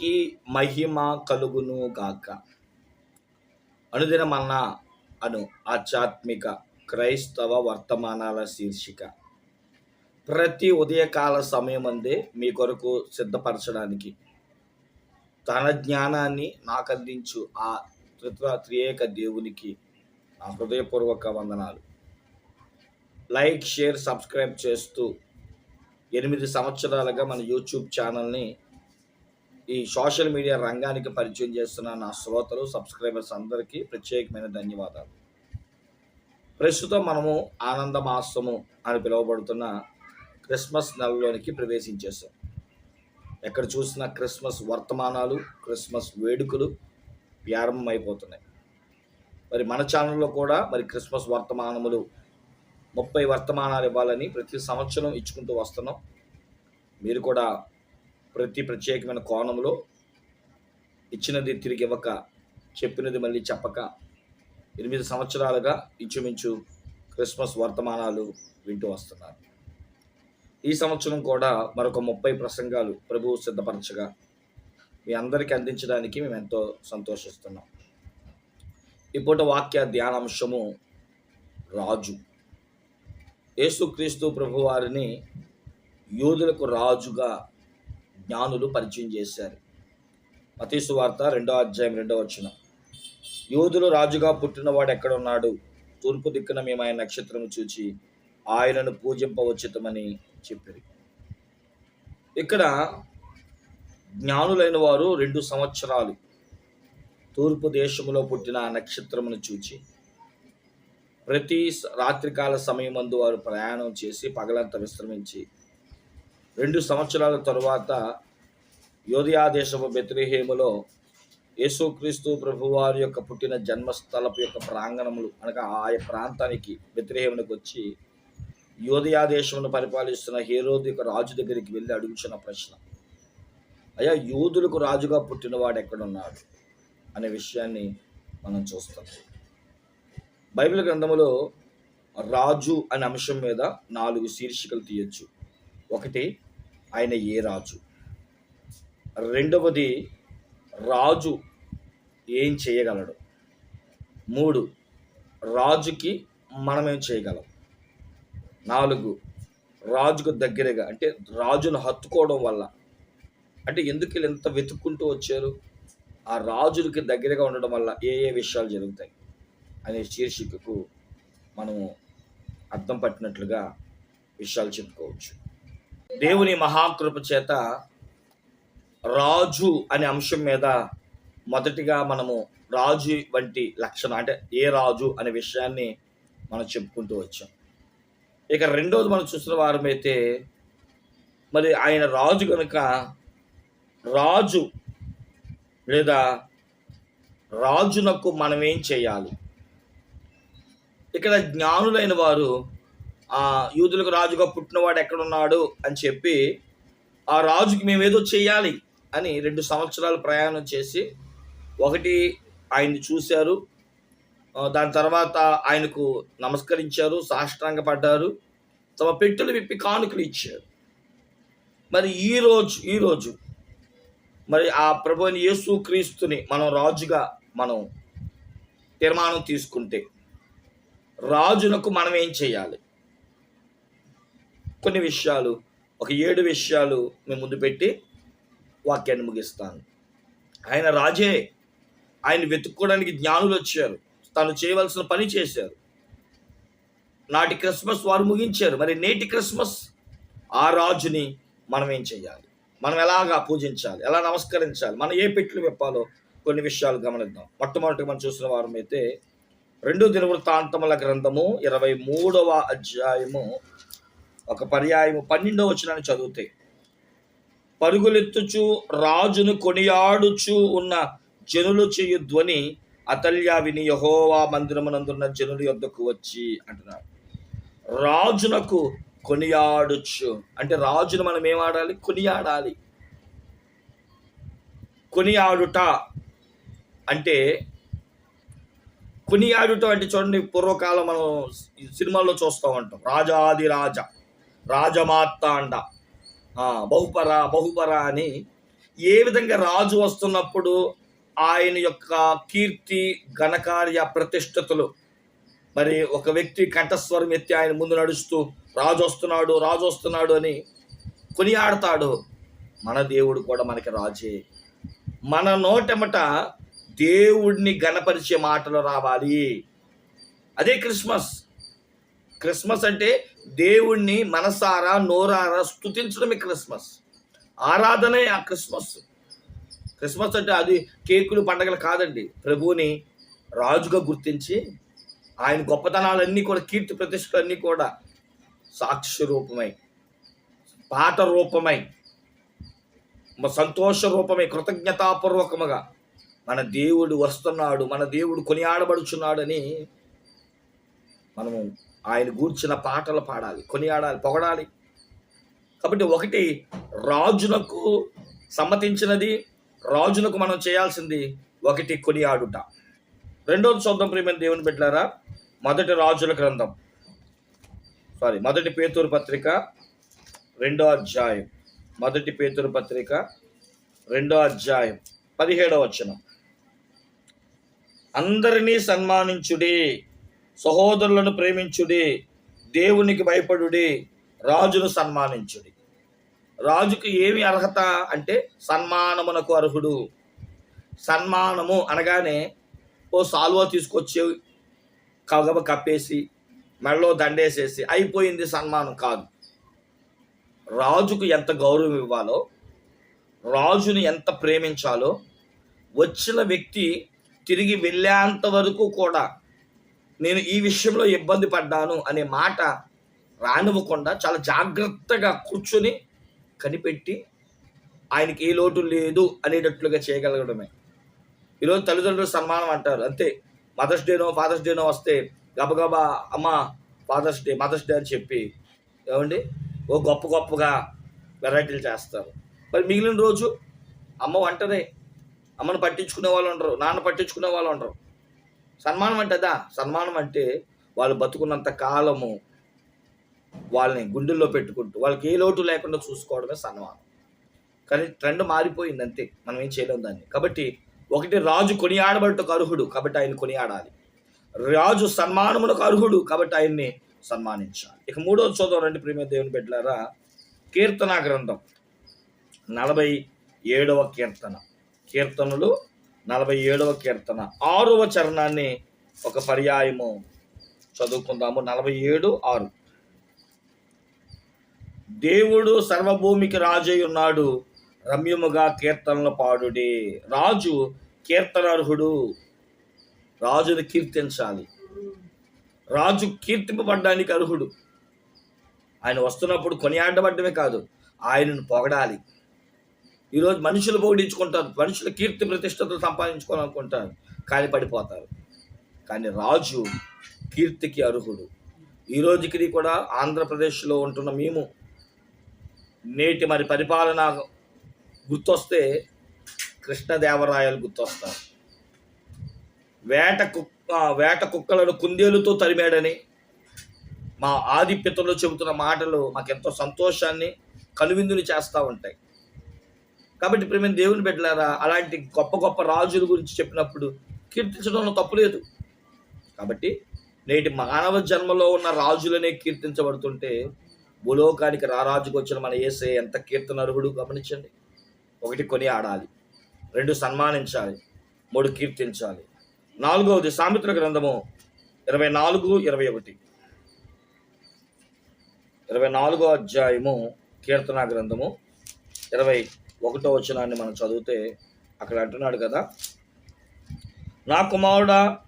ఈ మహిమ కలుగును గాక. అనుదినమన్న అను ఆధ్యాత్మిక క్రైస్తవ వర్తమానాల శీర్షిక. ప్రతి ఉదయకాల సమయం అందే మీ కొరకు సిద్ధపరచడానికి. తన జ్ఞానాన్ని నాకు అందించు ఆ త్రిత్వ త్రియేక దేవునికి నా హృదయపూర్వక వందనాలు. లైక్ షేర్ సబ్స్క్రైబ్ చేస్తూ ఎనిమిది సంవత్సరాలుగా మన యూట్యూబ్ ఛానల్ని ఈ సోషల్ మీడియా రంగానికి పరిచయం చేస్తున్న నా శ్రోతలు సబ్స్క్రైబర్స్ అందరికీ ప్రత్యేకమైన ధన్యవాదాలు. ప్రస్తుతం మనము ఆనంద మాసము అని పిలువబడుతున్న క్రిస్మస్ నెలలోనికి ప్రవేశించేసాం ఎక్కడ చూసినా క్రిస్మస్ వర్తమానాలు క్రిస్మస్ వేడుకలు ప్రారంభమైపోతున్నాయి మరి మన ఛానల్లో కూడా మరి క్రిస్మస్ వర్తమానములు ముప్పై వర్తమానాలు ఇవ్వాలని ప్రతి సంవత్సరం ఇచ్చుకుంటూ వస్తున్నాం. మీరు కూడా ప్రతి ప్రత్యేకమైన కోణంలో ఇచ్చినది తిరిగి ఇవ్వక చెప్పినది మళ్ళీ చెప్పక ఎనిమిది సంవత్సరాలుగా ఇంచుమించు క్రిస్మస్ వర్తమానాలు వింటూ వస్తున్నారు. ఈ సంవత్సరం కూడా మరొక ముప్పై ప్రసంగాలు ప్రభువు సిద్ధపరచగా మీ అందరికీ అందించడానికి మేము ఎంతో సంతోషిస్తున్నాం. ఇప్పుడు వాక్య ధ్యానాంశము రాజు. యేసుక్రీస్తు ప్రభువారిని యూదులకు రాజుగా జ్ఞానులు పరిచయం చేశారు. మతీసు వార్త రెండో అధ్యాయం రెండో వచ్చిన యూదులు రాజుగా పుట్టినవాడు ఎక్కడున్నాడు? తూర్పు దిక్కున మేము ఆయన నక్షత్రము చూచి ఆయనను పూజింపవచ్చితమని చెప్పారు. ఇక్కడ జ్ఞానులైన వారు రెండు సంవత్సరాలు తూర్పు దేశములో పుట్టిన ఆ నక్షత్రమును చూచి ప్రతి రాత్రికాల సమయం వారు ప్రయాణం చేసి పగలంతా విశ్రమించి రెండు సంవత్సరాల తరువాత యోధియా దేశపు బెత్రిహేములో యేసుక్రీస్తు ప్రభువారి యొక్క పుట్టిన జన్మస్థలపు యొక్క ప్రాంగణములు అనగా ఆ ప్రాంతానికి బెత్రిహేమునికి వచ్చి యోధియాదేశమును పరిపాలిస్తున్న హేరోది యొక్క రాజు దగ్గరికి వెళ్ళి అడుగుచున్న ప్రశ్న. అయ్యా యూదులకు రాజుగా పుట్టినవాడు ఎక్కడున్నాడు అనే విషయాన్ని మనం చూస్తాం. బైబిల్ గ్రంథములో రాజు అనే అంశం మీద నాలుగు శీర్షికలు తీయచ్చు. ఒకటి ఆయన ఏ రాజు? రెండవది రాజు ఏం చేయగలడు? మూడు రాజుకి మనమేం చేయగలం? నాలుగు రాజుకు దగ్గరగా అంటే రాజును హత్తుకోవడం వల్ల. అంటే ఎందుకు వీళ్ళు ఎంత వెతుక్కుంటూ వచ్చారు? ఆ రాజులకి దగ్గరగా ఉండడం వల్ల ఏ ఏ విషయాలు జరుగుతాయి? అనే శీర్షికకు మనము అర్థం పట్టినట్లుగా విషయాలు చెప్పుకోవచ్చు. దేవుని మహాకృప చేత రాజు అనే అంశం మీద మొదటిగా మనము రాజు వంటి లక్షణం అంటే ఏ రాజు అనే విషయాన్ని మనం చెప్పుకుంటూ వచ్చాం. ఇక రెండోది మనం చూసిన వారమైతే మరి ఆయన రాజు కనుక రాజు లేదా రాజునకు మనం ఏం చేయాలి? ఇక్కడ జ్ఞానులైన వారు ఆ యూదులకు రాజుగా పుట్టినవాడు ఎక్కడున్నాడు అని చెప్పి ఆ రాజుకి మేము ఏదో చేయాలి అని రెండు సంవత్సరాలు ప్రయాణం చేసి ఒకటి ఆయన్ని చూశారు. దాని తర్వాత ఆయనకు నమస్కరించారు సాష్టాంగ పడ్డారు తమ పెట్టెలు విప్పి కానుకలు ఇచ్చారు. మరి ఈరోజు ఈరోజు మరి ఆ ప్రభుని యేసు క్రీస్తుని మనం రాజుగా మనం తీర్మానం తీసుకుంటే రాజునకు మనం ఏం చేయాలి? కొన్ని విషయాలు ఒక ఏడు విషయాలు మేము ముందు పెట్టి వాక్యాన్ని ముగిస్తాను. ఆయన రాజే ఆయన వెతుక్కోవడానికి జ్ఞానులు వచ్చారు. తను చేయవలసిన పని చేశారు. నాటి క్రిస్మస్ వారు ముగించారు. మరి నేటి క్రిస్మస్ ఆ రాజుని మనం ఏం చేయాలి మనం ఎలాగా పూజించాలి? ఎలా నమస్కరించాలి? మనం ఏ పెట్లు విప్పాలో కొన్ని విషయాలు గమనిద్దాం. మొట్టమొదటిగా మనం చూసిన వారం అయితే రెండు దినవృత్తాంతముల గ్రంథము ఇరవై మూడవ అధ్యాయము ఒక పర్యాయము పన్నెండవ వచ్చిన చదివితే. పరుగులెత్తుచు రాజును కొనియాడుచు ఉన్న జనులు చేయు ధ్వని అతల్య విని యహోవా మందిరమునందున్న జనుల యొద్దకు వచ్చి అంటున్నారు రాజునకు కొనియాడుచు. అంటే రాజును మనం ఏమాడాలి కొనియాడాలి. కొనియాడుట అంటే కొనియాడుట అంటే చూడండి పూర్వకాలం మనం సినిమాల్లో చూస్తూ ఉంటాం. రాజాది రాజా. రాజమాత్తాండ బహుపర బహుపర అని ఏ విధంగా రాజు వస్తున్నప్పుడు ఆయన యొక్క కీర్తి ఘనకార్య ప్రతిష్టతలు. మరి ఒక వ్యక్తి కంఠస్వరం ఎత్తి ఆయన ముందు నడుస్తూ రాజు వస్తున్నాడు రాజు వస్తున్నాడు అని కొనియాడతాడు. మన దేవుడు కూడా మనకి రాజే. మన నోటెమట దేవుడిని గణపరిచే మాటలు రావాలి. అదే క్రిస్మస్. క్రిస్మస్ అంటే దేవుణ్ణి మనసారా నోరారా స్తుతించడమే క్రిస్మస్. ఆరాధనే ఆ క్రిస్మస్. క్రిస్మస్ అంటే అది కేకులు పండగలు కాదండి. ప్రభువుని రాజుగా గుర్తించి ఆయన గొప్పతనాలన్నీ కూడా కీర్తి ప్రతిష్టలన్నీ కూడా సాక్షి రూపమై పాట రూపమై సంతోష రూపమై కృతజ్ఞతాపూర్వకముగా మన దేవుడు వస్తున్నాడు మన దేవుడు కొనియాడబడుచున్నాడని మనము ఆయన గూర్చిన పాటలు పాడాలి కొనియాడాలి పొగడాలి. కాబట్టి ఒకటి రాజునకు సమ్మతించినది రాజునకు మనం చేయాల్సింది ఒకటి కొనియాడుట. రెండోది చూద్దాం ప్రియమైన దేవుని పెట్టారా మొదటి రాజుల గ్రంథం. సారీ మొదటి పేతూరు పత్రిక రెండో అధ్యాయం. మొదటి పేతురు పత్రిక రెండో అధ్యాయం పదిహేడవ వచనం. అందరినీ సన్మానించుడే. సహోదరులను ప్రేమించుడి దేవునికి భయపడుడి రాజును సన్మానించుడి. రాజుకు ఏమి అర్హత అంటే సన్మానమునకు అర్హుడు. సన్మానము అనగానే ఓ సాల్వా తీసుకొచ్చి కగబ కప్పేసి మెడలో దండేసేసి అయిపోయింది సన్మానం కాదు. రాజుకు ఎంత గౌరవం ఇవ్వాలో రాజుని ఎంత ప్రేమించాలో వచ్చిన వ్యక్తి తిరిగి వెళ్ళేంత వరకు కూడా నేను ఈ విషయంలో ఇబ్బంది పడ్డాను అనే మాట రానివ్వకుండా చాలా జాగ్రత్తగా కూర్చొని కనిపెట్టి ఆయనకి ఏ లోటు లేదు అనేటట్లుగా చేయగలగడమే. ఈరోజు తల్లిదండ్రులు సన్మానం అంటారు. అంతే. మదర్స్ డేనో ఫాదర్స్ డేనో వస్తే గబగబా అమ్మ ఫాదర్స్ డే మదర్స్ డే అని చెప్పి ఏమండి? ఓ గొప్ప గొప్పగా వెరైటీలు చేస్తారు. మరి మిగిలిన రోజు అమ్మ వంటనే. అమ్మను పట్టించుకునే వాళ్ళు ఉండరు. నాన్న పట్టించుకునే వాళ్ళు ఉండరు. సన్మానం అంటే అదా? సన్మానం అంటే వాళ్ళు బతుకున్నంత కాలము వాళ్ళని గుండెల్లో పెట్టుకుంటూ వాళ్ళకి ఏ లోటు లేకుండా చూసుకోవడమే సన్మానం. కానీ ట్రెండ్ మారిపోయింది అంతే. మనం ఏం చేయలేం దాన్ని. కాబట్టి ఒకటి రాజు కొనియాడబడటకు అర్హుడు కాబట్టి ఆయన కొనియాడాలి. రాజు సన్మానమునకు అర్హుడు కాబట్టి ఆయన్ని సన్మానించాలి. ఇక మూడో చోదం రండి ప్రేమ దేవుని బిడ్డలారా. కీర్తన గ్రంథం నలభై ఏడవ కీర్తన. కీర్తనలు నలభై ఏడవ కీర్తన. ఆరవ చరణాన్ని ఒక పర్యాయము చదువుకుందాము. నలభై ఏడు ఆరు. దేవుడు సర్వభూమికి రాజై ఉన్నాడు రమ్యముగా కీర్తనలు పాడుడి. రాజు కీర్తనార్హుడు. రాజుని కీర్తించాలి. రాజు కీర్తింపబడ్డానికి అర్హుడు. ఆయన వస్తున్నప్పుడు కొనియాడబడ్డమే కాదు. ఆయనను పొగడాలి. ఈరోజు మనుషులు పొగిడించుకుంటారు మనుషులు కీర్తి ప్రతిష్టతలు సంపాదించుకోవాలనుకుంటారు కానీ పడిపోతారు. కానీ రాజు కీర్తికి అర్హుడు. ఈ రోజుకి కూడా ఆంధ్రప్రదేశ్లో ఉంటున్న మేము నేటి మరి పరిపాలన గుర్తొస్తే కృష్ణదేవరాయలు గుర్తొస్తారు. వేట కుక్క వేట కుక్కలను కుందేలుతో తరిమాడని మా ఆదిప్యతలో చెబుతున్న మాటలు మాకెంతో సంతోషాన్ని కనువిందుని చేస్తూ ఉంటాయి. కాబట్టి ప్రేమ దేవుని బిడ్డలారా అలాంటి గొప్ప గొప్ప రాజుల గురించి చెప్పినప్పుడు కీర్తించడంలో తప్పు లేదు. కాబట్టి నేటి మానవ జన్మలో ఉన్న రాజులనే కీర్తించబడుతుంటే భూలోకానికి రారాజుకు వచ్చిన మన ఏసే ఎంత కీర్తనర్హుడు గమనించండి. ఒకటి కొని ఆడాలి రెండు సన్మానించాలి మూడు కీర్తించాలి. నాలుగవది సామిత్ర గ్రంథము ఇరవై నాలుగు ఇరవై ఒకటి. ఇరవై నాలుగో అధ్యాయము కీర్తన గ్రంథము ఇరవై ఒకటో వచనాన్ని మనం చదివితే అక్కడ అంటున్నాడు కదా నా కుమారుడా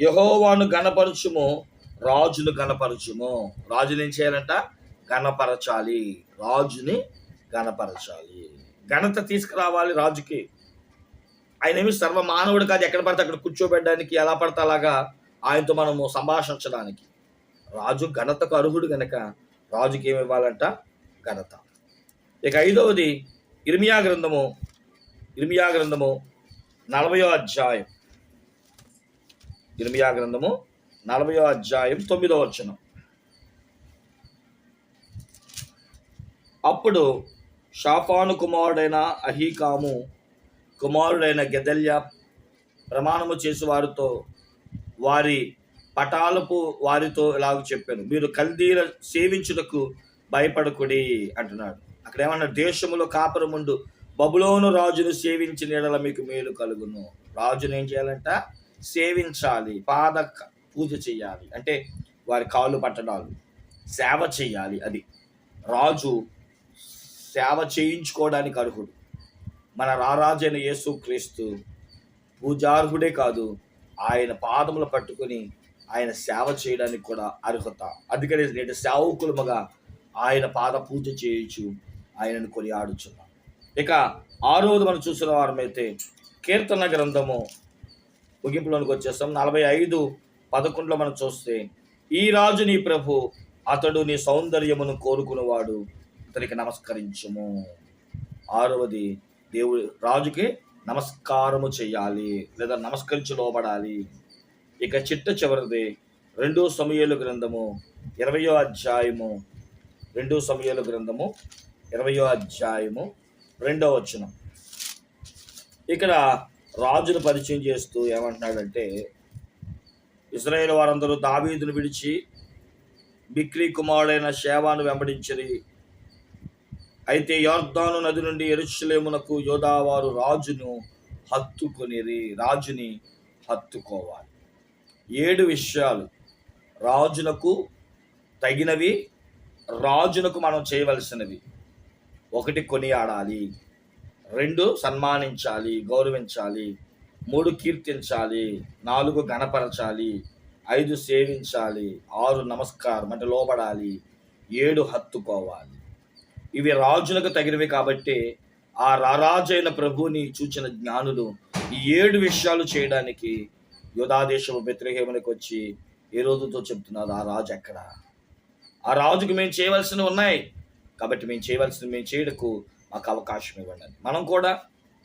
యహోవాను గణపరచుము రాజును గణపరచుము రాజుని ఏం చేయాలంట? గణపరచాలి రాజుని గణపరచాలి ఘనత తీసుకురావాలి రాజుకి. ఆయన ఏమి సర్వ మానవుడు కాదు ఎక్కడ పడితే అక్కడ కూర్చోబెట్టడానికి ఎలా పడితే అలాగా ఆయనతో మనము సంభాషించడానికి. రాజు ఘనతకు అర్హుడు గనక రాజుకి ఏమి ఇవ్వాలంట? ఘనత. ఇక ఐదవది ఇర్మియా గ్రంథము ఇర్మియా గ్రంథము నలభయో అధ్యాయం. ఇర్మియా గ్రంథము నలభయో అధ్యాయం తొమ్మిదో వచనం. అప్పుడు షాఫాను కుమారుడైన అహీకాము కుమారుడైన గెదల్య ప్రమాణము చేసి వారితో వారి పటాలపు వారితో ఇలాగ చెప్పాను. మీరు కల్దీల సేవించుటకు భయపడకుడి అంటున్నాడు. అక్కడ ఏమన్నా దేశములో కాపురముండు బబులోను రాజును సేవించిన ఎడల మీకు మేలు కలుగును. రాజును ఏం చేయాలంట? సేవించాలి. పాద పూజ చేయాలి. అంటే వారి కాళ్ళు పట్టడాలు. సేవ చేయాలి అది. రాజు సేవ చేయించుకోవడానికి అర్హుడు. మన రారాజైన యేసు క్రీస్తు పూజార్హుడే కాదు ఆయన పాదములు పట్టుకొని ఆయన సేవ చేయడానికి కూడా అర్హత. అందుకనే నేటి సేవకులముగా ఆయన పాద పూజ చేయొచ్చు ఆయనను కొనియాడుచున్నాం. ఇక ఆరోది మనం చూసిన వారమైతే కీర్తన గ్రంథము ముగింపులోనికి వచ్చేస్తాం. నలభై ఐదు పదకొండులో మనం చూస్తే ఈ రాజు నీ ప్రభు అతడు నీ సౌందర్యమును కోరుకునేవాడు అతనికి నమస్కరించము. ఆరవది దేవుడు రాజుకి నమస్కారము చేయాలి లేదా నమస్కరించి లోబడాలి. ఇక చిట్ట చివరిది రెండో సమయాలు గ్రంథము ఇరవయో అధ్యాయము రెండో సమయాలు గ్రంథము ఇరవయో అధ్యాయము రెండో వచనం. ఇక్కడ రాజును పరిచయం చేస్తూ ఏమంటున్నాడంటే ఇజ్రాయేల్ వారందరూ దావీదును విడిచి బిక్రీ కుమారుడైన శేవాను వెంబడించిరి. అయితే యోర్ధాను నది నుండి ఎరుషులేమునకు యోధావారు రాజును హత్తుకొనిరి. రాజుని హత్తుకోవాలి. ఏడు విషయాలు రాజునకు తగినవి రాజునకు మనం చేయవలసినవి. ఒకటి కొనియాడాలి. రెండు సన్మానించాలి గౌరవించాలి మూడు కీర్తించాలి నాలుగు గణపరచాలి ఐదు సేవించాలి ఆరు నమస్కారం అంటే లోబడాలి ఏడు హత్తుకోవాలి. ఇవి రాజులకు తగినవి కాబట్టి ఆ రారాజైన ప్రభుని చూచిన జ్ఞానులు ఈ ఏడు విషయాలు చేయడానికి యోధాదేశము బెత్రహేమునికి వచ్చి ఏ రోజుతో చెప్తున్నారు ఆ రాజు ఎక్కడ? ఆ రాజుకు మేము చేయవలసినవి ఉన్నాయి. కాబట్టి మేము చేయవలసింది మేము చేయడకు మాకు అవకాశం ఇవ్వండి. మనం కూడా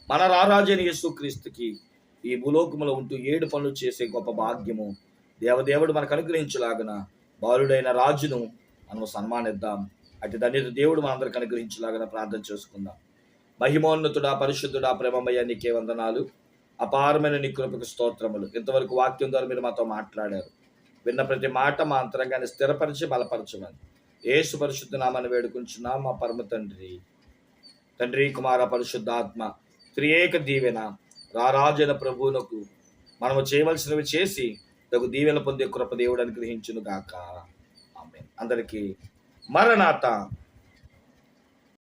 మన రారాజైన యేసుక్రీస్తుకి ఈ భూలోకములో ఉంటూ ఏడు పనులు చేసే గొప్ప భాగ్యము దేవదేవుడు మనకు అనుగ్రహించలాగన బాలుడైన రాజును మనం సన్మానిద్దాం. అటు ధన్యత దేవుడు మనందరికి అనుగ్రహించలాగన ప్రార్థన చేసుకుందాం. మహిమోన్నతుడా పరిశుద్ధుడా ప్రేమమయ్య నీకే వందనాలు. అపారమైన నీ కృపకు స్తోత్రములు. ఇంతవరకు వాక్యం ద్వారా మీరు మాతో మాట్లాడారు. విన్న ప్రతి మాట మా అంతరంగాన్ని స్థిరపరిచి బలపరచమని. ఏసు పరిశుద్ధ నామాన్ని వేడుకుంటున్నాం మా పరమ తండ్రి. తండ్రి కుమార పరిశుద్ధాత్మ త్రియేక దీవెన రారాజన ప్రభువునకు మనము చేయవలసినవి చేసి తగు దీవెన పొందే కృప దేవుడు అనుగ్రహించును గాక ఆమె అందరికీ మరణాత